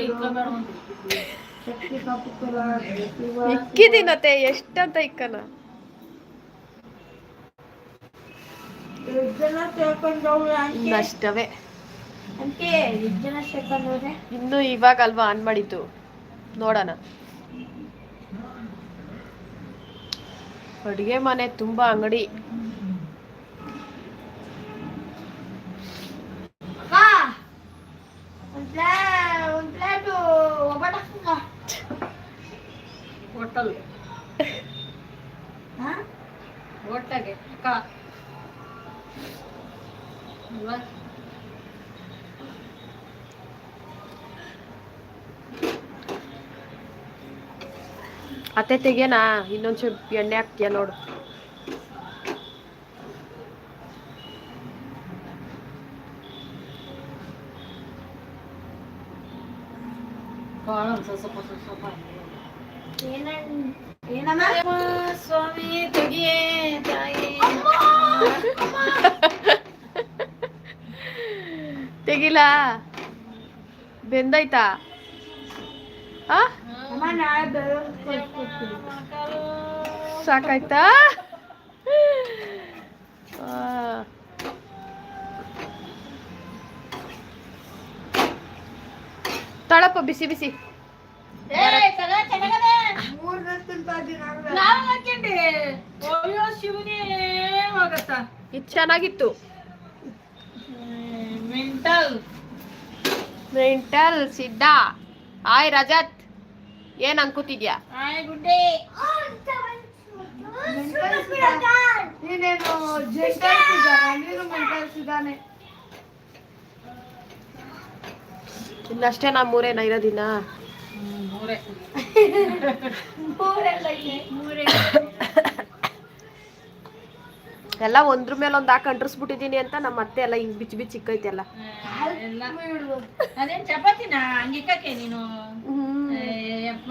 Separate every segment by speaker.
Speaker 1: ಇಟ್ಕೊಂಬೇಡ ಒಂದು
Speaker 2: ಶಕ್ತಿ
Speaker 3: ಎಷ್ಟಂತ ಇಕ್ಕನ?
Speaker 2: ಸೇರ್ಕೊಂಡವ್ರೆ
Speaker 3: ಇನ್ನು ಇವಾಗ ಅಲ್ವಾ ಆನ್ ಮಾಡಿದ್ದು? ನೋಡೋಣ. ಅಡುಗೆ ಮನೆ ತುಂಬಾ ಅಂಗಡಿ
Speaker 2: ಅಕ್ಕ ಒಂದ್ ಪ್ಲೇ ಒಂದ್ ಪ್ಲೇಟು ಒಬ್ಬಟ
Speaker 1: ಹೋಟೆಲ್
Speaker 2: ಹಾ
Speaker 1: ಒಟ್ಟಾಗೆ ಅಕ್ಕ ಅಲ್ವಾ
Speaker 3: ಅತ್ತೆ ತೆಗಿಯೋಣ ಇನ್ನೊಂಚೂರು ಎಣ್ಣೆ ಹಾಕ್ತೀಯ ನೋಡು
Speaker 1: ಕಾಳು ಒಂದು ಸ್ವಲ್ಪ ಸ್ವಲ್ಪ ಸ್ವಲ್ಪ
Speaker 2: ಏನನ್ ಏನಮ್ಮ
Speaker 1: ಸ್ವಾಮಿ ತೆಗಿಯೇ ತಾಯಿ
Speaker 3: ತೆಗಿಲಾ? ಬೆಂದೈತಾ ಆ?
Speaker 2: ಅಮ್ಮ ನಾಳೆ ಬೆಳಗ್ಗೆ ಕೊಟ್ಬಿಡ್ತೀನಿ
Speaker 3: ಸಾಕಾಯ್ತಾ? ಆ. ತಳಪ್ಪ, ಬಿಸಿ ಬಿಸಿ. ಇದು ಚೆನ್ನಾಗಿತ್ತು.
Speaker 1: ಮೆಂಟಲ್.
Speaker 3: ಮೆಂಟಲ್ ಸಿದ್ಧ. ಹಾಯ್ ರಜತ್. ಏನ್ ಅನ್ಕೋತಿದ್ಯಾ.
Speaker 2: ನೀನೇನು ನೀನು
Speaker 3: ಇನ್ನಷ್ಟೇ ನಾ ಮೂರೇನ ಇರೋದಿನ
Speaker 1: ಮೂರೇ.
Speaker 3: ಎಲ್ಲ ಒಂದ್ರ ಮೇಲೆ ಒಂದ್ ಹಾಕಿ ಅಂಟ್ರಿಸ್ಬಿಟ್ಟಿದೀನಿ ಅಂತ ನಮ್ಮ ಅತ್ತೆ ಎಲ್ಲ ಹಿಂಗ್ ಬಿಚ್ಚಿ ಬಿಚ್ಚಿ ಇಕ್ಕೈತೆ ಎಲ್ಲ.
Speaker 1: ಎಲ್ಲ ಅದೇನ್ ಚಪಾತಿನ? ಹಂಗಿಕ್ಕಕ್ಕೆ ನೀನು? ಯಪ್ಪ.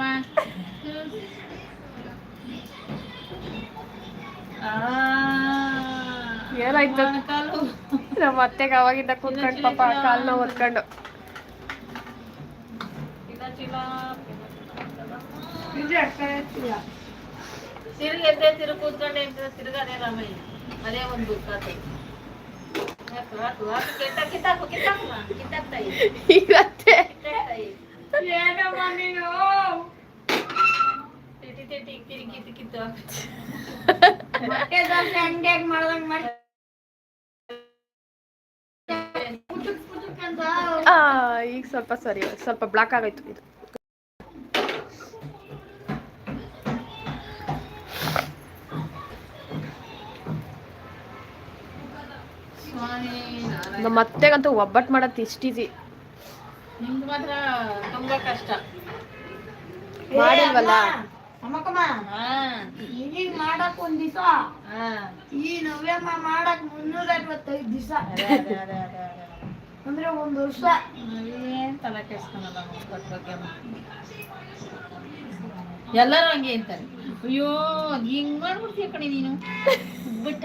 Speaker 3: ಏನಾಯ್ತು? ನಮ್ಮ ಅತ್ತೆಗೆ ಅವಾಗಿಂದ ಕೂತ್ಕೊಂಡು ಪಾಪ ಕಾಲ್ನ ಒತ್ಕೊಂಡು.
Speaker 1: ತಿರುಗಿ ಎದ್ದೆ ತಿರುಗಿ ಕೂತ್ಕೊಂಡೆ ಅಂತ ತಿರ್ಗ ಅದೇ ರಾಮಯ್ಯ. ಅದೇ ಒಂದು ಕಿತ್ತಾಕ್ತಾಯಿ
Speaker 2: ಏನಮ್ಮ ನೀನು?
Speaker 1: ತಿಟಿ
Speaker 2: ಮಾಡ್ದಂಗ್ ಮಾಡಿ.
Speaker 3: ಈಗ ಸ್ವಲ್ಪ ಸರಿ ಸ್ವಲ್ಪ ಬ್ಲಾಕ್ ಆಗೋಯ್ತು ಇದು
Speaker 1: ಸ್ವಾಮಿ ನಾರಾಯಣ
Speaker 3: ನಮ್ಮ ಅತ್ತೆಗಂತೂ ಒಬ್ಬಟ್ಟು ಮಾಡೋದು ಇಷ್ಟ ಈಸಿ
Speaker 1: ನಿಮ್ದು ಮಾತ್ರ ತುಂಬಾ ಕಷ್ಟ.
Speaker 3: ಮಾಡಿಲ್ವಲ್ಲ?
Speaker 2: ಈಗ ಮಾಡಕ್ ಒಂದ್ ದಿವಸ. ಈ ನವ್ಯಮ್ಮ ಮಾಡಕ್ ಮುನ್ನೂರ ಐವತ್ತೈದು ದಿವಸ.
Speaker 1: ಅದೇ ಅದೇ ಅದೇ ಅದೇ ಅದೇ
Speaker 2: ಅಂದ್ರೆ ಒಂದ್ ವರ್ಷ.
Speaker 1: ನಾವೇನ್ ತಲೆ ಕೆಡ್ಸ್ಕೊಳಲ್ಲ ಮಕ್ಕಳ ಬಗ್ಗೆ ಎಲ್ಲರೂ ಹಂಗೆ ಅಂತಾರೆ. ಅಯ್ಯೋ ಹಿಂಗ್ ಮಾಡ್ಬಿಡ್ತೀಯ ಕಣೆ ನೀನು. ಬಿಟ್ಟ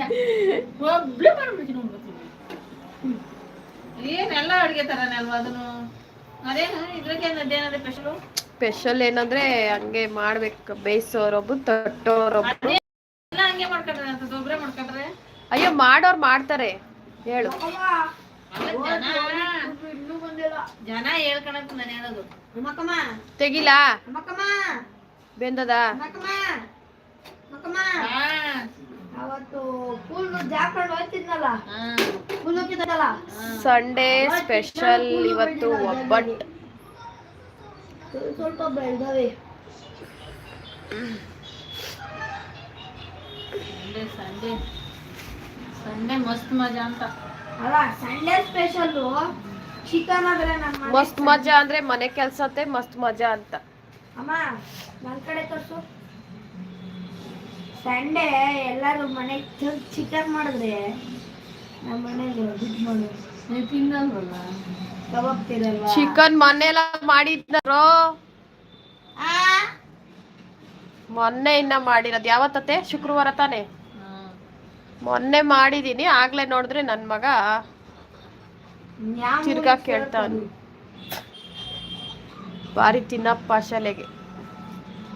Speaker 1: ಒಬ್ಳು ಮಾಡ್ಬಿಡ್ತೀನಿ ನೋಡ್ಬೇಕು. ಏನೆಲ್ಲ ಅಡುಗೆ ತರನೇ ಅಲ್ವಾ ಅದನ್ನು? ಅದೇನು ಇದ್ರಿಗೆ ಅದೇನದೆ ಸ್ಪೆಷಲು
Speaker 3: ಸ್ಪೆಷಲ್ ಏನಂದ್ರೆ ಹಂಗೆ ಮಾಡ್ಬೇಕು ಬೇಯಿಸೋರೊಬ್ರು ತಟ್ಟೋರೊಬ್ರು.
Speaker 1: ಎಲ್ಲ ಹಂಗೆ ಮಾಡ್ಕೊಂಡ್ರೆ ಅಂತ ಒಬ್ರೆ ಮಾಡ್ಕೊಂಡ್ರೆ?
Speaker 3: ಅಯ್ಯೋ ಮಾಡೋರ್ ಮಾಡ್ತಾರೆ. ಹೇಳು.
Speaker 1: ಜನ
Speaker 2: ಇನ್ನೂ ಬಂದಿಲ್ಲ.
Speaker 1: ಜನ ಹೇಳ್ಕೊಳಕ್ ನಾನು ಹೇಳೋದು.
Speaker 2: ಅಮ್ಮಕ್ಕಮ್ಮ
Speaker 3: ತೆಗಿಲಾ? ಬೆಂದದ?
Speaker 2: ಅವತ್ತು ಫುಲ್ ಜಾಕೊಂಡು ಹೋಗ್ತಿದ್ನಲ್ಲ ಫುಲ್ ಹೋಗಿದ್ದಲ್ಲ?
Speaker 3: ಸಂಡೇ ಸ್ಪೆಷಲ್ ಇವತ್ತು ಒಬ್ಬಟ್ಟು.
Speaker 2: ಸ್ವಲ್ಪ ಬೆಳೆದವೆ
Speaker 1: ಸಂಡೇ ಸಂಡೇ ಸಂಡೇ ಮಸ್ತ್ ಮಜಾ ಅಂತ.
Speaker 2: ಅಲ್ಲ ಸಂಡೇ ಸ್ಪೆಷಲ್ ಚಿಕನ್ ಆದ್ರೆ ನಮ್ಮ
Speaker 3: ಮಸ್ತ್ ಮಜಾ ಅಂದ್ರೆ ಮನೆ ಕೆಲ್ಸತ್ತೆ ಮಸ್ತ್ ಮಜಾ ಅಂತ.
Speaker 2: ಅಮ್ಮ ನನ್ ಕಡೆ ತೋರ್ಸು. ಸಂಡೇ ಎಲ್ಲರೂ ಮನೆ ಚಿಕನ್ ಮಾಡಿದ್ರೆ ನಮ್ಮ ಮನೆಗೆ ಬಿಟ್ಟು ಮಾಡು.
Speaker 1: ನೀವು ತಿನ್ನಲ್ವಲ್ಲ
Speaker 2: ಕಬಾಬ್ ತಿರಲ್ವಾ
Speaker 3: ಚಿಕನ್ ಮೊನ್ನೆಲ್ಲ ಮಾಡಿದ್ದಾರೋ
Speaker 2: ಆ?
Speaker 3: ಮೊನ್ನೆ ಇನ್ನ ಮಾಡಿರೋದು. ಯಾವತ್ತತೆ ಶುಕ್ರವಾರ ತಾನೆ? ಮೊನ್ನೆ ಮಾಡಿದೀನಿ. ಆಗ್ಲೇ ನೋಡಿದ್ರೆ ನನ್ ಮಗ ತಿರ್ಗಾ
Speaker 2: ಕೇಳ್ತಾನೆ.
Speaker 3: ಬಾರಿ ತಿನ್ನಪ್ಪ ಶಾಲೆಗೆ
Speaker 2: ಅಲ್ಲಮ್ಮ ಅಲ್ಲ ನದಿಯಮ್ಮ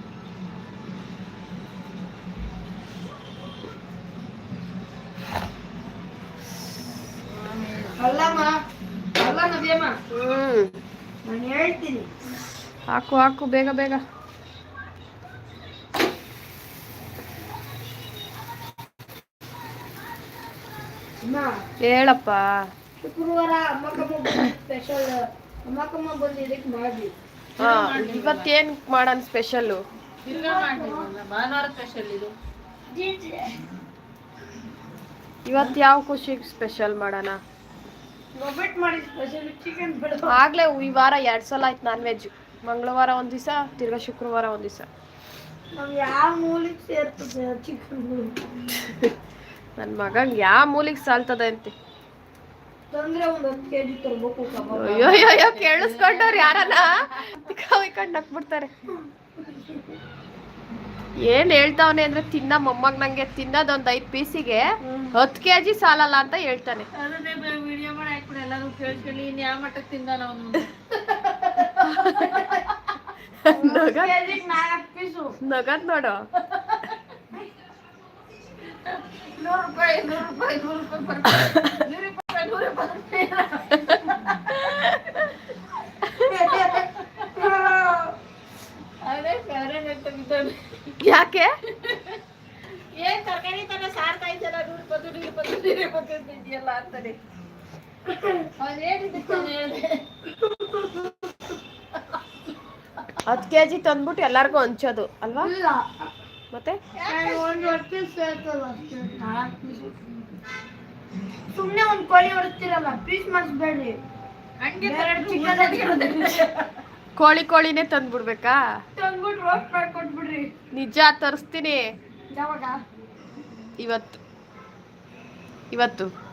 Speaker 3: ಹ್ಮ್
Speaker 2: ನಾನು ಹೇಳ್ತೀನಿ
Speaker 3: ಹಾಕು ಹಾಕು ಬೇಗ ಬೇಗ. ಹೇಳಪ್ಪ.
Speaker 2: ಶುಕ್ರವಾರ ಸ್ಪೆಷಲ್ ಅಮ್ಮಕ್ಕಮ್ಮ ಬಂದು ಇದಕ್ಕೆ ಮಾಡಿ
Speaker 3: ಹಾ ಇವತ್ತೇನ್ ಮಾಡೋಣ ಸ್ಪೆಷಲ್ಲು
Speaker 1: ಭಾನುವಾರ ಸ್ಪೆಷಲ್ ಇದು.
Speaker 3: ಇವತ್ತು ಯಾವ ಖುಷಿಗೆ ಸ್ಪೆಷಲ್ ಮಾಡೋಣ
Speaker 2: ಒಬ್ಬಟ್ಟು ಮಾಡಿ ಸ್ಪೆಷಲ್ ಚಿಕನ್ ಬಿಡು
Speaker 3: ಆಗ್ಲೇ ಈ ವಾರ ಎರಡ್ ಸಲ ಆಯ್ತು ನಾನ್ ವೆಜ್ ಮಂಗಳವಾರ ಒಂದ್ ದಿವಸ ತಿರ್ಗಾ ಶುಕ್ರವಾರ ಒಂದ್ ದಿವಸ. ನನ್ನ ಮಗಂಗೆ ಯಾವ ಮೂಲಿಗೆ ಸಾಲ್ತದ ಅಂತ. ಅಯ್ಯೋ ಅಯ್ಯೋ, ಕೇಳಿಸ್ಕೊಂಡವ್ರು ಯಾರನ್ನ? ಏನು ಏನ್ ಹೇಳ್ತಾವನೆ ಅಂದ್ರೆ ತಿನ್ನ ಮೊಮ್ಮಗ್ ನಂಗೆ ತಿನ್ನದೊಂದ್ ಐದ್ ಪೀಸಿಗೆ ಹತ್ತು ಕೆ ಜಿ ಸಾಲಲ್ಲ ಅಂತ ಹೇಳ್ತಾನೆ.
Speaker 1: ಅದನ್ನೇ ಕೇಳ್ಕೊಳ್ಳಿ ಇನ್ ಯಾವ ಮಟ್ಟಕ್ ತಿಂದಾನ ಅವನು
Speaker 2: ನಾಲ್ಕು ಪೀಸು.
Speaker 3: ನಗದ್ ನೋಡು.
Speaker 1: ನೂರು ರೂಪಾಯಿ ನೂರು ರೂಪಾಯಿ ನೂರು ರೂಪಾಯಿ ಬರ್ತಾರೆ ನೂರು ರೂಪಾಯಿ ನೂರು ರೂಪಾಯಿ ಅದೇ ಫೇವರೇಟ್ ಅಂತ ಬಿದ್ದೋನು.
Speaker 3: ಯಾಕೆ?
Speaker 1: ಏನ್ ತರಕಾರಿ ತರ ಸಾರ್ ಕಾಯ್ತಲ್ಲ ನೂರು ರೂಪಾಯಿ ನೂರು ರೂಪಾಯಿ ನೂರು ರೂಪಾಯಿ ಅಂತಾನೆ.
Speaker 3: ಹತ್ತು ಕೆ ಜಿ ತಂದ್ಬಿಟ್ಟು ಎಲ್ಲಾರ್ಗು ಹಂಚೋದು ಅಲ್ವಾ? ಮತ್ತೆ?
Speaker 2: ಸುಮ್ನೆ ಒಂದ್ ಸುಮ್ಮನೆ ಕೋಳಿ ಹೊಡ್ತಿರಲ್ಲ ಪೀಸ್ ಮಾಡಿಸ್ಬೇಡ್ರಿ
Speaker 3: ಕೋಳಿ ಕೋಳಿನೇ ತಂದ್ಬಿಡ್ಬೇಕಾ?
Speaker 2: ತಂದ್ಬಿಟ್ಟು ರೋಸ್ಟ್
Speaker 3: ನಿಜ ತರಿಸ್ತೀನಿ.
Speaker 2: ಯಾವಾಗ?
Speaker 3: ಇವತ್ತು. ಇವತ್ತು.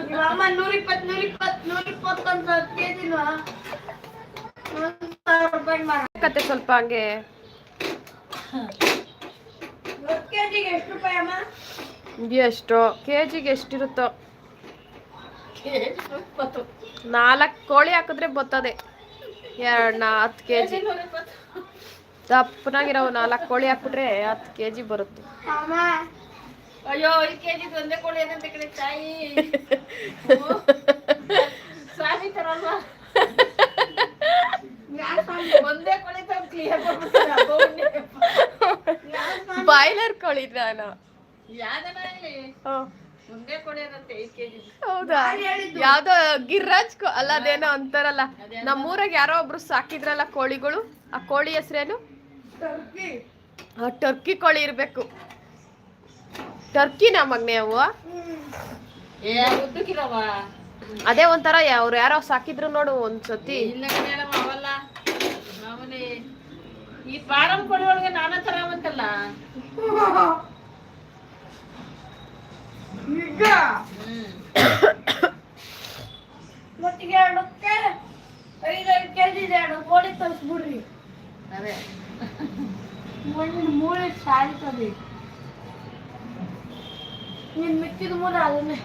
Speaker 2: ನಿಮ್ಮ ಅಮ್ಮ ನೂರ ಇಪ್ಪತ್ತು ನೂರ ಇಪ್ಪತ್ತು ನೂರ ಇಪ್ಪತ್ತು ಅಂತ ಹತ್ತು ಕೆಜಿನ ಒಂದು ಸಾವಿರ ರೂಪಾಯಿ ಮಾರ.
Speaker 3: ಕತೆ ಸ್ವಲ್ಪ ಹಂಗೆ.
Speaker 2: ಕೆಜಿಗೆ ಎಷ್ಟು ರೂಪಾಯಿ ಅಮ್ಮ?
Speaker 3: ಎಷ್ಟೋ? ಕೆ ಜಿಗೆ ಎಷ್ಟಿರುತ್ತೋ ನಾಲ್ಕು ಕೋಳಿ ಹಾಕಿದ್ರೆ ಬತ್ತದೆ. ಎರಡ್ ಹತ್ತು ಕೆ ಜಿ ದಪ್ಪನಾಗಿರೋ ನಾಲ್ಕು ಕೋಳಿ ಹಾಕ್ಬಿಟ್ರೆ ಹತ್ತು ಕೆ ಜಿ ಬರುತ್ತೆ
Speaker 1: ಅಯ್ಯೋ ಐದು ಕೆಜಿ ತಂದೆ ಕೋಳಿ ಏನಂತ ಕಡೆ ತಾಯಿ. ಸ್ವಾಮಿ ತರ ಅಲ್ವಾ
Speaker 2: ಯಾರ್ ಸ್ವಾಮಿ?
Speaker 1: ಒಂದೇ ಕೋಳಿ ತಂದು ಕ್ಲಿಯರ್ ಮಾಡ್ಬಿಡ್ತಾರೆ
Speaker 2: ಯಾರ್ ಸ್ವಾಮಿ?
Speaker 3: ಬಾಯ್ಲರ್ ಕೋಳಿ ನಾನು ಹೌದಾ ಯಾವ್ದೋ ಗಿರ್ರಾಜ್ ಕೋ- ಅಲ್ಲ ಅದೇನೋ ಅಂತಾರಲ್ಲ. ನಮ್ಮೂರಾಗ ಯಾರೋ ಒಬ್ರು ಸಾಕಿದ್ರಲ್ಲ ಕೋಳಿಗಳು ಆ ಕೋಳಿ ಹೆಸರೇನು?
Speaker 2: ಟರ್ಕಿ.
Speaker 3: ಆ ಟರ್ಕಿ ಕೋಳಿ ಇರ್ಬೇಕು. ಟರ್ಕಿನ ಮಗ್ನೆ ಅವು. ಅದೇ ಒಂಥರ ಅವ್ರು ಯಾರೋ ಸಾಕಿದ್ರು ನೋಡು ಒಂದ್ಸತಿ.
Speaker 1: ಈ ಫಾರಂ ಕೋಳಿ ಒಳಗೆ ನಾನಾ ತರ
Speaker 2: ಅಂತಲ್ಲ
Speaker 1: ಹ್ಮ್
Speaker 2: ಮತ್ತಿಗೆ ಎರಡಕ್ಕೆ ಐದೈದು ಕೆಜಿ ಇದೆ ಎರಡು ಕೋಳಿ ತರಿಸ್ಬಿಡ್ರಿ
Speaker 1: ಅದೇ
Speaker 2: ಒಂದು ಮೂಳೆ ಸಾಯ್ತದೆ ಮೂಲ ಅದನ್ನೇ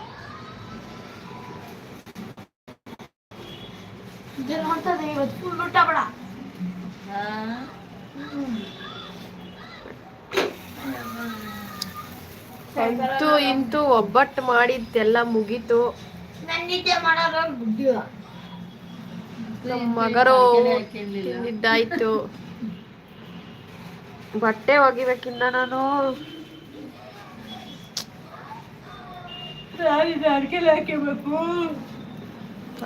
Speaker 2: ಅಂತದೆ ಇವತ್ತು ಫುಲ್ ಊಟ ಬೇಡ.
Speaker 1: ಹಾ.
Speaker 3: ಅಂತೂ ಇಂತೂ ಒಬ್ಬಟ್ಟು ಮಾಡಿದ್ದೆಲ್ಲ ಮುಗೀತು. ನಮ್ಮ ಮಗರು ತಿಂದಿದ್ದಾಯ್ತು. ಬಟ್ಟೆ ಒಗಿಬೇಕಿಂದ ನಾನು.
Speaker 2: ಅಡ್ಕೆಲಿ ಹಾಕಿಬೇಕು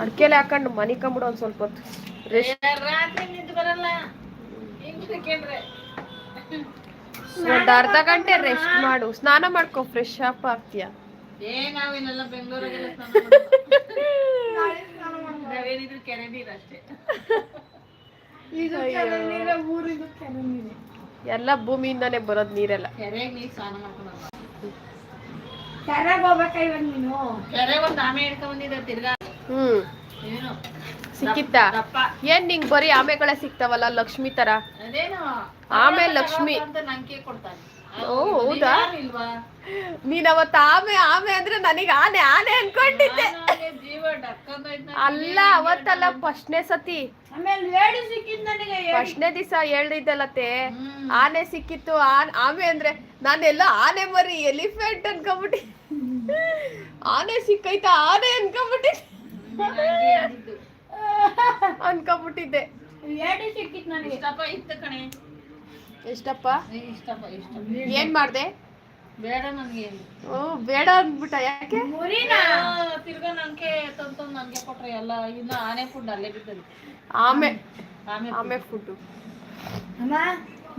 Speaker 3: ಅಡ್ಕೆಲೆ ಹಾಕೊಂಡು ಮನಿಕೊಂಬಿಡು ಒಂದ್ ಸ್ವಲ್ಪ ಹೊತ್ತು. ರೆಸ್ಟ್
Speaker 1: ರಾತ್ರಿ ಬರಲ್ಲ.
Speaker 3: ಒಂದ್ ಅರ್ಧ ಗಂಟೆ ರೆಸ್ಟ್ ಮಾಡು. ಸ್ನಾನ ಮಾಡ್ಕೊ ಫ್ರೆಶ್ ಅಪ್ ಆಗ್ತೀಯ. ಎಲ್ಲ ಭೂಮಿಯಿಂದಾನೇ ಬರೋದ್ ನೀರೆಲ್ಲ.
Speaker 1: ಕೆರೆಗೆ ನೀರು ಸ್ನಾನ ಮಾಡ್ಕೊಂಡು
Speaker 2: ಕೆರೆಗೆ ಹೋಗ್ಬೇಕಾ ಇವಾಗ ನೀನು?
Speaker 1: ಕೆರೆಗೆ ಒಂದು ಆಮೆ ಹಿಡ್ಕೊಂಡ್ ಬಂದಿದ್ದೆ ತಿರ್ಗಾ.
Speaker 3: ಹ್ಮ್.
Speaker 1: ಏನು?
Speaker 3: ಸಿಕ್ಕಿತ್ತಾ?
Speaker 1: ದಪ್ಪ
Speaker 3: ಏನ್ ನಿಂಗ್ ಬರೀ ಆಮೆಗಳೇ ಸಿಗ್ತಾವಲ್ಲ ಲಕ್ಷ್ಮಿ ತರ?
Speaker 1: ಅದೇನು.
Speaker 3: ಆಮೆ ಲಕ್ಷ್ಮಿ.
Speaker 1: ಅಂತ ನಂಗೆ ಕೊಡ್ತಾನೆ.
Speaker 3: ಓ, ಹೌದಾ? ನೀನ್ ಅವತ್ ಆಮೆ ಆಮೆ ಅಂದ್ರೆ ನನಗೆ ಆನೆ ಆನೆ ಅನ್ಕೊಂಡಿದ್ದೆ. ಅಲ್ಲ ಅವತ್ತಲ್ಲ ಫಸ್ಟ್ನೇ ಸತಿ. ಫಸ್ಟ್ನೇ ದಿವಸ
Speaker 1: ಹೇಳಿದ್ದಲ್ಲತ್ತೆ.
Speaker 3: ಆನೆ ಸಿಕ್ಕಿತ್ತು ಆನ್ ಆಮೆ ಅಂದ್ರೆ ನಾನೆಲ್ಲ ಆನೆ ಮರಿ ಎಲಿಫೆಂಟ್ ಅನ್ಕೊಂಬಿಟ್ಟಿ ಆನೆ ಸಿಕ್ಕೈತಾ ಆನೆ ಅನ್ಕೊಂಬಿಟ್ಟಿ. ಅನ್ಕೊಂಬಿಟ್ಟಿದ್ದೆ
Speaker 2: ಏಡು ನನಗೆ
Speaker 1: ಇಷ್ಟಪ್ಪ ಇತ್ತು ಕಣೆ
Speaker 3: ಎಷ್ಟಪ್ಪ?
Speaker 1: ಏ, ಇಷ್ಟಪ್ಪ. ಇಷ್ಟ
Speaker 3: ಏನ್ ಮಾಡ್ದೆ?
Speaker 1: ಬೇಡ ನನಗೆ
Speaker 3: ಓ ಬೇಡ ಅಂದ್ಬಿಟ್ಟ ಯಾಕೆ?
Speaker 2: ಮುರಿನ?
Speaker 1: ತಿರ್ಗಾ ನಂಗೆ ತಂದು ನನ್ಗೆ ಕೊಟ್ರೆ ಎಲ್ಲ ಇನ್ನು ಆನೆ ಫುಡ್ ಅಲ್ಲೇ ಬಿದ್ದದು
Speaker 3: ಆಮೆ.
Speaker 1: ಆಮೆ
Speaker 3: ಆಮೆ ಫುಡ್
Speaker 2: ಅಮ್ಮ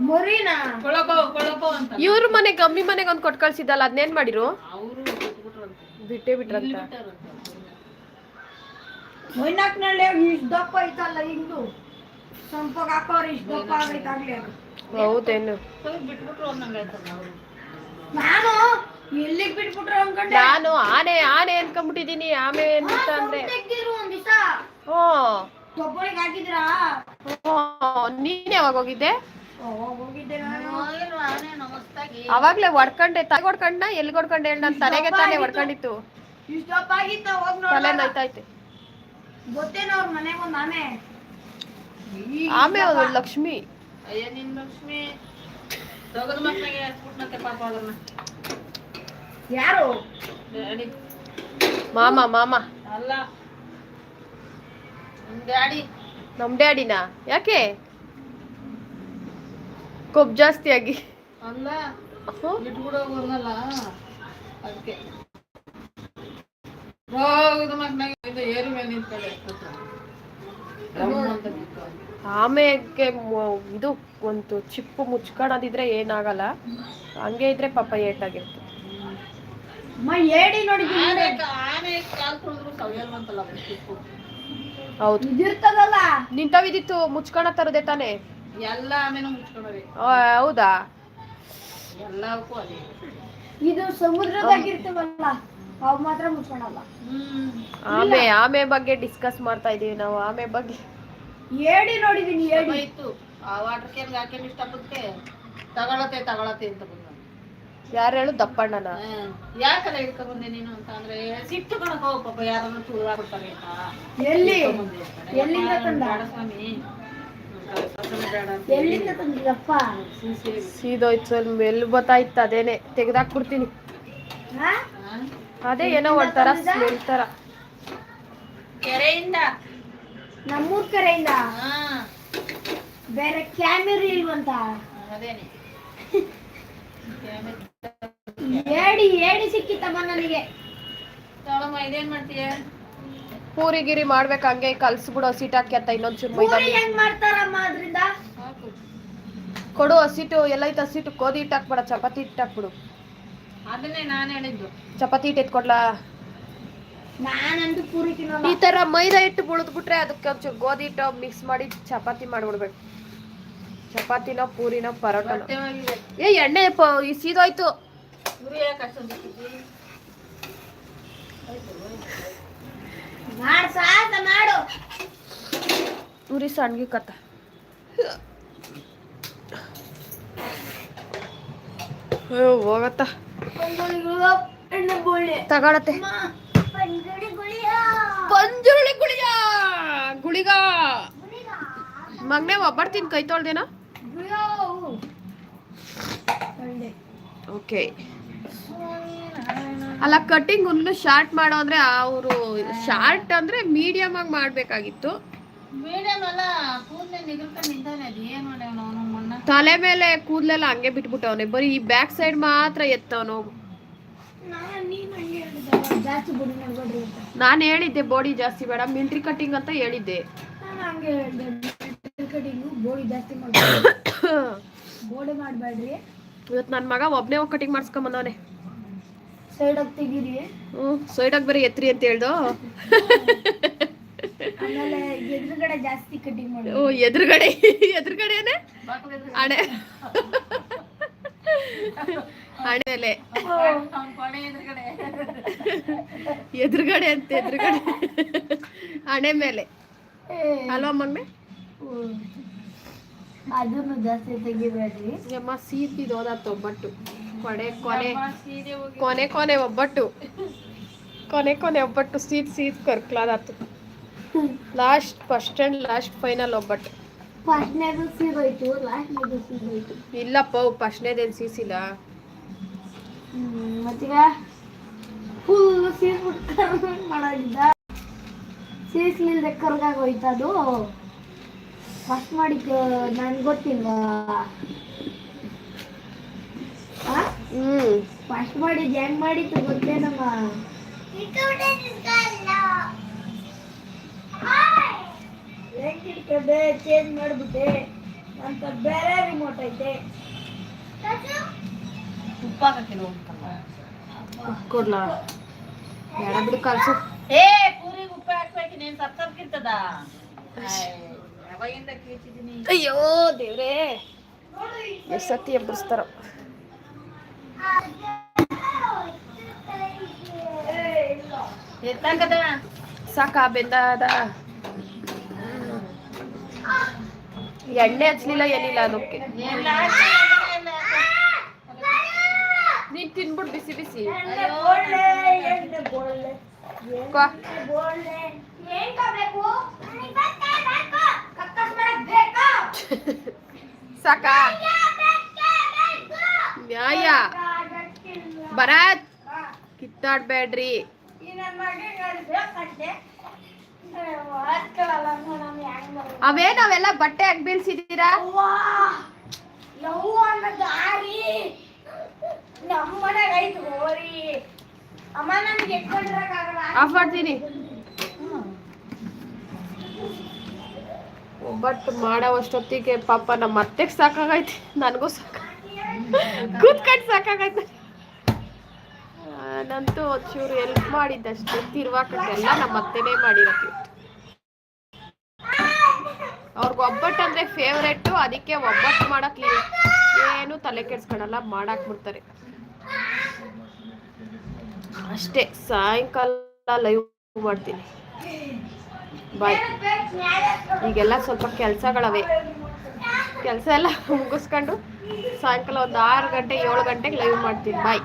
Speaker 2: ಮುರಿನ?
Speaker 1: ಕೊಳಕೋ ಕೊಳಕೋ ಅಂತ.
Speaker 3: ಇವ್ರ ಮನೆ ಗಮ್ಮಿ ಮನೆಗೆ ಒಂದ್ ಕೊಟ್ ಕಳ್ಸಿದ್ದಲ್ಲ ಅದ್ನೇನ್ ಮಾಡಿರು?
Speaker 1: ಅವರು ಬಿಟ್ಟೆ
Speaker 3: ಬಿಟ್ಟೇ ಬಿಟ್ರಂತ.
Speaker 2: ಮೊಯ್ನಾಕ್ನಳ್ಳಿ ಇಷ್ಟು ದಪ್ಪ ಐತಲ್ಲ ಹಿಂದು. ಸಂಪಗ್ ಹಾಕೋರು ಇಷ್ಟು ದಪ್ಪ ಆಗೈತಾಗ್ಲಿ ಅದು.
Speaker 3: ಹೌದೇನು?
Speaker 2: ನಾನು ಎಲ್ಲಿಗೆ ಬಿಟ್ಬಿಟ್ರು ಅನ್ಕೊಂಡೆ?
Speaker 3: ನಾನು ಆನೆ ಆನೆ ಅನ್ಕೊಂಡ್ಬಿಟ್ಟಿದೀನಿ ಆಮೆ ಅಂತ ಅಂದ್ರೆ. ಹ್ಞೂ
Speaker 2: ಒಬ್ಬರಿಗೆ ಹಾಕಿದ್ರಾ.
Speaker 3: ನೀನ್ ಯಾವಾಗ ಹೋಗಿದ್ದೆ? ಅವಾಗ್ಲೇ ಹೊಡ್ಕೊಂಡೆ ತಲೆ ಹೊಡ್ಕೊಂಡ ಎಲ್ಲಿ ಹೊಡ್ಕೊಂಡೆ ಹೇಳ ನನ್ ತಲೆಗೆ ತಾನೇ ಹೊಡ್ಕೊಂಡಿತ್ತು.
Speaker 2: ಆಮೇಲೆ
Speaker 3: ತಲೆ ಆಮೆ ಲಕ್ಷ್ಮಿ.
Speaker 1: ಅಯ್ಯ ನಿನ್ ಲಕ್ಷ್ಮಿ. ತಗದ ಮಕ್ಳಿಗೆ ಹಚ್ಬಿಟ್ನಂತೆ ಪಾಪ ಅದನ್ನ
Speaker 2: ಯಾರು?
Speaker 1: ಡ್ಯಾಡಿ.
Speaker 3: ಮಾಮ ಮಾಮ.
Speaker 1: ಅಲ್ಲ. ನಮ್ ಡ್ಯಾಡಿ.
Speaker 3: ನಮ್ ಡ್ಯಾಡಿನ? ಯಾಕೆ? ಕೊಬ್ ಜಾಸ್ತಿ ಆಗಿ.
Speaker 1: ಅಲ್ಲ.
Speaker 3: ಹ್ಮ್?
Speaker 1: ಬಿಟ್ಬಿಡೋಗು ಅನ್ನಲ್ಲ ಅದಕ್ಕೆ ಹೋಗದ ಏರಿ ಮೇಲೆ ನಿಂತ್ಕೊಳ್ಳಿ. ಅಂತ ಬಿತ್ತು.
Speaker 3: ಆಮೆಗೆ ಇದು ಒಂದು ಚಿಪ್ಪು ಮುಚ್ಕೊಳದಿದ್ರೆ ಏನಾಗಲ್ಲ. ಹಂಗೆ ಇದ್ರೆ ಪಾಪ
Speaker 1: ಏಟಾಗಿರ್ತದೆ.
Speaker 3: ಹೌದು. ನಿಂತವಿದಿತ್ತು ಮುಚ್ಕೊಳ ತರದೆ ತಾನೆ?
Speaker 1: ಎಲ್ಲ
Speaker 3: ಹೌದಾ?
Speaker 1: ಎಲ್ಲಕ್ಕೂ ಅದೇ.
Speaker 2: ಇದು ಸಮುದ್ರದಾಗಿರ್ತವಲ್ಲ ಅವ್ ಮಾತ್ರ ಮುಚ್ಕೊಳಲ್ಲ.
Speaker 3: ಆಮೆ ಆಮೆ ಬಗ್ಗೆ ಡಿಸ್ಕಸ್ ಮಾಡ್ತಾ ಇದೀವಿ ನಾವು ಆಮೆ ಬಗ್ಗೆ.
Speaker 2: ಏಡಿ ನೋಡಿದೀನಿ ಏಡಿ
Speaker 1: ಆಯ್ತು ಇತ್ತು. ಆ ವಾಟರ್ ಕ್ಯಾನ್ ಹಾಕೊಂಡು ಇಷ್ಟಪಡುತ್ತೆ ತಗೊಳತೆ ತಗೊಳತೆ ಅಂತ ಬಂದ.
Speaker 3: ಯಾರು ಹೇಳು? ದಪ್ಪಣ್ಣನ.
Speaker 1: ಯಾಕಲ್ಲ ಹಿಡ್ಕೊ ಬಂದೆ ನೀನು ಅಂತ ಅಂದ್ರೆ ಸಿಟ್ಟು ಕಣಕ್ ಹೋಗ ಪಾಪ ಯಾರನ್ನ ತುಳಿದಾಕ್ಬಿಡ್ತಾರೆ ಅಂತ.
Speaker 2: ಎಲ್ಲಿ? ಎಲ್ಲಿಂದ ತಂದ?
Speaker 1: ಸ್ವಾಮಿ
Speaker 2: ಎಲ್ಲಿಂದ ತಂದಿದಪ್ಪ.
Speaker 3: ಸೀದೋಯ್ತು ಸ್ವಲ್ಪ ಎಲ್ಲಿ ಬತ್ತಾಯ್ತು ಅದೇನೆ. ತೆಗ್ದಾಕ್ಬಿಡ್ತೀನಿ.
Speaker 2: ಬಿಡ್ತೀನಿ
Speaker 1: ಹಾ?
Speaker 3: ಅದೇ ಏನೋ ಒಂಥರ ಸ್ಮೆಲ್ ತರ
Speaker 1: ಕೆರೆಯಿಂದ.
Speaker 2: ನಮ್ಮೂರ್ ಕರೆಯಿಂದ ಬೇರೆ ಕ್ಯಾಮೆರಾ ಇಲ್ವಂತ.
Speaker 1: ಅದೇನೆ.
Speaker 2: ಏಡಿ ಏಡಿ ಸಿಕ್ಕಿತ್ತಮ್ಮ ನನಗೆ.
Speaker 1: ತಗೊಳಮ್ಮ ಇದೇನ್ ಮಾಡ್ತೀಯ?
Speaker 3: ಪೂರಿ ಗಿರಿ ಮಾಡ್ಬೇಕು ಹಂಗೆ ಕಲ್ಸ್ಬಿಡು ಹಸಿಟ್ಟಾಕಿ ಅಂತ ಇನ್ನೊಂದ್ ಚೂರು
Speaker 2: ಪೂರಿ ಹೆಂಗ್ ಮಾಡ್ತಾರಮ್ಮ ಅದ್ರಿಂದ?
Speaker 3: ಕೊಡು ಹಸಿಟ್ಟು ಎಲ್ಲೈತೆ ಹಸಿಟ್ಟು ಗೋಧಿ ಹಿಟ್ಟು ಹಾಕ್ಬೇಡ ಚಪಾತಿ ಹಿಟ್ಟು ಹಾಕ್ಬಿಡು.
Speaker 1: ಅದನ್ನೇ ನಾನು ಹೇಳಿದ್ದು.
Speaker 3: ಚಪಾತಿ ಹಿಟ್ಟು ಎತ್ಕೊಡ್ಲಾ? ಈ ತರ ಮೈದಾ ಹಿಟ್ಟು ಬುಳಿದ್ಬಿಟ್ರೆ ಅದಕ್ಕೆ ಒಂಚೂರು ಗೋಧಿ ಹಿಟ್ಟು ಮಿಕ್ಸ್ ಮಾಡಿ ಚಪಾತಿ ಮಾಡ್ಬಿಡ್ಬೇಕು. ಚಪಾತಿನ ಪೂರಿನ
Speaker 1: ಪರೋಟ
Speaker 3: ಏ ಎಣ್ಣೆ ಈ ಸೀದೋಯ್ತು. ಉರಿ ಸಣ್ಗಿ ಕತ್ತ. ಅಯ್ಯೋ ಹೋಗತ್ತ. ತಗೊಳತ್ತೆ.
Speaker 2: ಪಂಗುಳಿ ಗುಳಿಯ.
Speaker 3: ಪಂಜುರುಳಿ ಗುಳಿಗ? ಗುಳಿಗ? ಮಗ್ನೆ ಒಬ್ಬಡ್ತೀನಿ ಕೈ ತೊಳ್ದೇನಾ? ಓಕೆ. ಅಲ್ಲ ಕಟಿಂಗ್ ಹುಲ್ಲು ಶಾರ್ಟ್ ಮಾಡೋ ಅಂದ್ರೆ ಅವರು ಶಾರ್ಟ್ ಅಂದ್ರೆ ಮೀಡಿಯಂ ಆಗಿ ಮಾಡ್ಬೇಕಾಗಿತ್ತು. ತಲೆ ಮೇಲೆ ಕೂದಲೆಲ್ಲ ಹಂಗೆ ಬಿಟ್ಬಿಟ್ಟವನೆ. ಬರೀ ಈ ಬ್ಯಾಕ್ ಸೈಡ್ ಮಾತ್ರ ಎತ್ತವನು
Speaker 2: ನಾನ್ ನೀನ್ ಹಂಗೆ ಹೇಳಿದ್ದಲ್ಲ, ಜಾಸ್ತಿ ಬುಡಿ ಮಾಡ್ಬೇಡ್ರಿ ಅಂತ.
Speaker 3: ನಾನು ಹೇಳಿದ್ದೆ ಬಾಡಿ ಜಾಸ್ತಿ ಬೇಡ ಮಿಲ್ಟ್ರಿ ಕಟಿಂಗ್ ಅಂತ ಹೇಳಿದ್ದೆ.
Speaker 2: ನಾನು ಹಂಗೆ ಹೇಳಿದ್ದೆ ಕಟಿಂಗು ಬೋಡಿ ಜಾಸ್ತಿ ಮಾಡ್ಬೇಡ್ರಿ ಬೋಡಿ ಮಾಡಬೇಡ್ರಿ.
Speaker 3: ಇವತ್ತು ನನ್ನ ಮಗ ಒಬ್ಬನೇ ಹೋಗಿ ಕಟಿಂಗ್ ಮಾಡಿಸ್ಕೊಂಬಂದವನೆ
Speaker 2: ಸೈಡ್ ತೆಗೀರಿ.
Speaker 3: ಹ್ಞೂ ಸೈಡಾಗಿ ಬೇರೆ ಎತ್ರಿ ಅಂತ ಹೇಳ್ದು?
Speaker 2: ಆಮೇಲೆ ಎದುರುಗಡೆ ಜಾಸ್ತಿ ಕಟಿಂಗ್ ಮಾಡಿ
Speaker 3: ಓ ಎದುರುಗಡೆ ಎದುರುಗಡೆನೆ? ಹಣೆ ಹಣೆ ಮೇಲೆ
Speaker 1: ಅವ್ನ್ ಕೊನೆ ಎದುರುಗಡೆ
Speaker 3: ಅಂತ ಎದುರುಗಡೆ. ಹಣೆ ಮೇಲೆ. ಅಲ್ವಾ ಮಮ್ಮಿ?
Speaker 2: ಅದನ್ನು ಜಾಸ್ತಿ ತೆಗಿಬೇಡ್ರಿ
Speaker 3: ಅಮ್ಮ ಸೀತಿದ್ ಹೋದಾತು ಒಬ್ಬಟ್ಟು. ಕೊನೆ ಕೊನೆ. ಕೊನೆ ಕೊನೆ ಒಬ್ಬಟ್ಟು. ಕೊನೆ ಕೊನೆ ಒಬ್ಬಟ್ಟು. Seat seat ಕರ್ಕ್ಲಾದಾತು last first and last final ಒಬ್ಬಟ್ಟು.
Speaker 2: ಫಸ್ಟ್ನೇದು ಸೀದೋಯ್ತು ಲಾಸ್ಟ್ನೇದು ಸೀದೋಯ್ತು
Speaker 3: ಇಲ್ಲಪ್ಪ ಫಸ್ಟ್ನೇದೇನು ಸೀಸಿಲ್ಲ.
Speaker 2: ಮತ್ತೀಗ ಫುಲ್ ಸೀಸ್ಬಿಟ್ಟು ಕರ್ಗ್ ಮಾಡಿದ್ದ ಸೀಸ್ಲಿಲ್ದೆ ಕರ್ಗಾಗ ಹೋಯ್ತು ಅದು. ಫಸ್ಟ್ ಮಾಡಿದ್ದ ನನ್ಗೆ ಗೊತ್ತಿಲ್ವಾ?
Speaker 3: ಹ್ಮ್.
Speaker 2: ಫಸ್ಟ್ ಮಾಡಿದ್ದು ಹೆಂಗ್ ಮಾಡಿತ್ತು ಗೊತ್ತೇನಮ್ಮ? ಚೇಂಜ್ ಮಾಡ್ಬಿಟ್ಟೆ. ಅಂತ ಬೇರೆ ರಿಮೋಟ್ ಐತೆ.
Speaker 1: ಉಪ್ಪ ಹಾಕಿಲ್ಲ
Speaker 3: ಕೊಡ್ಲಾ? ಬೇಡ ಬಿಡು ಕಲ್ಸು
Speaker 1: ಏ ಪೂರಿಗೆ ಉಪ್ಪ ಹಾಕ್ಬೇಕು ನೀನು ಸತ್ತರ್ಕಿರ್ತದ ಯಾವಾಗಿಂದ ಕೇಳ್ತಿದ್ದೀನಿ?
Speaker 3: ಅಯ್ಯೋ ದೇವ್ರೇ. ಎಷ್ಟು ಸತಿ ಎಬ್ಬರಿಸ್ತಾರ
Speaker 1: ಎತ್ತಾಕದ
Speaker 3: ಸಾಕ ಬೆಂದಾದ ಎಣ್ಣೆ ಹಚ್ಲಿಲ್ಲ ಏನಿಲ್ಲ ಅದಕ್ಕೆ
Speaker 1: ಎಲ್ಲ
Speaker 3: ನೀನ್ ತಿನ್ಬಿಡು ಬಿಸಿ ಬಿಸಿ
Speaker 2: ಬೋಳ್ಳೆ ಎಣ್ಣೆ ಬೋಳ್ಳೆ
Speaker 3: ಕೋ.
Speaker 2: ಬೋಳ್ಳೆ ಏನ್ ಬೇಕು ಬಿಸಿ ಬಿಸಿ. ಬೇಕಾ?
Speaker 3: ಸಾಕ? ನ್ಯಾಯ ಭರತ್ ಕಿತ್ತಾಡ್ಬೇಡ್ರಿ. ಅವೇ ನಾವೆಲ್ಲ ಬಟ್ಟೆ ಹಾಕಿ ಬೀಳ್ಸಿದ್ದೀರಾ
Speaker 2: ನಮ್ಮ ಮನೆಗೆ ಐತೆ ಹೋರಿ ಅಮ್ಮ ನಮ್ಗೆ ಎತ್ಕೊಂಡಿರಕ್ಕಾಗಲ್ಲ.
Speaker 3: ಆಫ್ ಮಾಡ್ತೀನಿ. ಒಬ್ಬಟ್ಟು ಮಾಡೋವಷ್ಟೊತ್ತಿಗೆ ಪಾಪ ನಮ್ಮ ಅತ್ತೆಗೆ ಸಾಕಾಗೈತಿ. ನನಗೂ ಸಾಕ ಕೂತ್ಕೊಂಡು ಸಾಕಾಗೈತೆ. ನಂತೂ ಒಂಚೂರು ಎಲ್ಪ್ ಮಾಡಿದ್ದಷ್ಟೇ. ತಿರ್ವಾಕಕ್ಕೆಲ್ಲ ನಮ್ಮ ಅತ್ತೆನೇ ಮಾಡಿರತ್ತೆ ಅವ್ರಿಗೆ ಒಬ್ಬಟ್ಟು ಅಂದ್ರೆ ಫೇವ್ರೇಟು ಅದಕ್ಕೆ ಒಬ್ಬಟ್ಟು ಮಾಡಕ್ ಏನು ತಲೆ ಕೆಡ್ಸ್ಕೊಳಲ್ಲ, ಮಾಡಾಕ್ ಬಿಡ್ತಾರೆ. ಅಷ್ಟೇ, ಸಾಯಂಕಾಲ ಲೈವ್ ಮಾಡ್ತೀನಿ. ಬಾಯ್ ಈಗೆಲ್ಲ ಸ್ವಲ್ಪ ಕೆಲಸಗಳವೆ. ಕೆಲಸ ಎಲ್ಲ ಮುಗಿಸ್ಕೊಂಡು ಸಾಯಂಕಾಲ ಒಂದು ಆರು ಗಂಟೆ, ಏಳು ಗಂಟೆಗೆ ಲೈವ್ ಮಾಡ್ತೀನಿ. ಬಾಯ್